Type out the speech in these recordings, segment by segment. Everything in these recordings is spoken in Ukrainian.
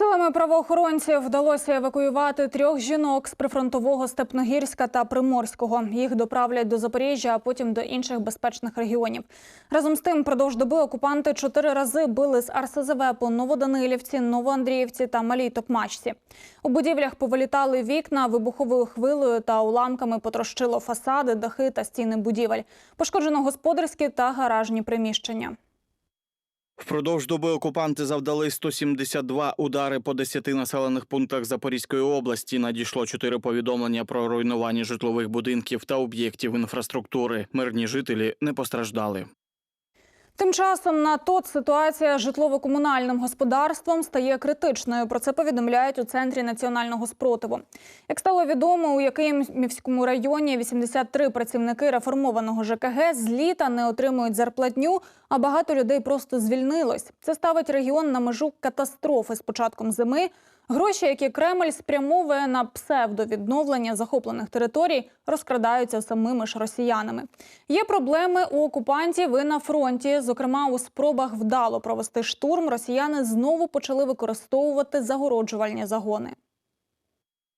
Силами правоохоронців вдалося евакуювати трьох жінок з прифронтового Степногірська та Приморського. Їх доправлять до Запоріжжя, а потім до інших безпечних регіонів. Разом з тим, продовж доби окупанти чотири рази били з РСЗВ по Новоданилівці, Новоандріївці та Малій Токмачці. У будівлях повилітали вікна вибуховою хвилею та уламками потрощило фасади, дахи та стіни будівель. Пошкоджено господарські та гаражні приміщення. Впродовж доби окупанти завдали 172 удари по 10 населених пунктах Запорізької області. Надійшло чотири повідомлення про руйнування житлових будинків та об'єктів інфраструктури. Мирні жителі не постраждали. Тим часом на ТОТ ситуація з житлово-комунальним господарством стає критичною. Про це повідомляють у центрі національного спротиву. Як стало відомо, у Якимівському районі 83 працівники реформованого ЖКГ з літа не отримують зарплатню, а багато людей просто звільнилось. Це ставить регіон на межу катастрофи з початком зими. Гроші, які Кремль спрямовує на псевдовідновлення захоплених територій, розкрадаються самими ж росіянами. Є проблеми у окупантів і на фронті. Зокрема, у спробах вдало провести штурм росіяни знову почали використовувати загороджувальні загони.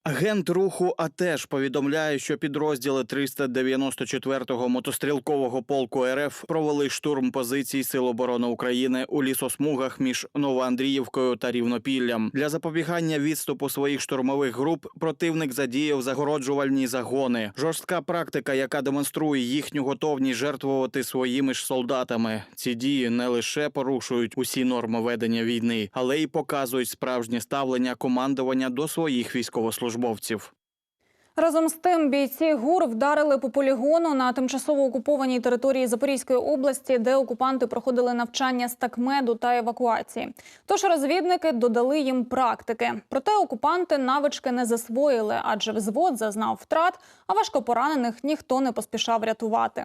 Агент руху АТЕШ повідомляє, що підрозділи 394-го мотострілкового полку РФ провели штурм позицій Сил оборони України у лісосмугах між Новоандріївкою та Рівнопіллям. Для запобігання відступу своїх штурмових груп противник задіяв загороджувальні загони. Жорстка практика, яка демонструє їхню готовність жертвувати своїми ж солдатами. Ці дії не лише порушують усі норми ведення війни, але й показують справжнє ставлення командування до своїх військовослужбовців. Разом з тим, бійці ГУР вдарили по полігону на тимчасово окупованій території Запорізької області, де окупанти проходили навчання з такмеду та евакуації. Тож розвідники додали їм практики. Проте окупанти навички не засвоїли, адже взвод зазнав втрат, а важкопоранених ніхто не поспішав рятувати.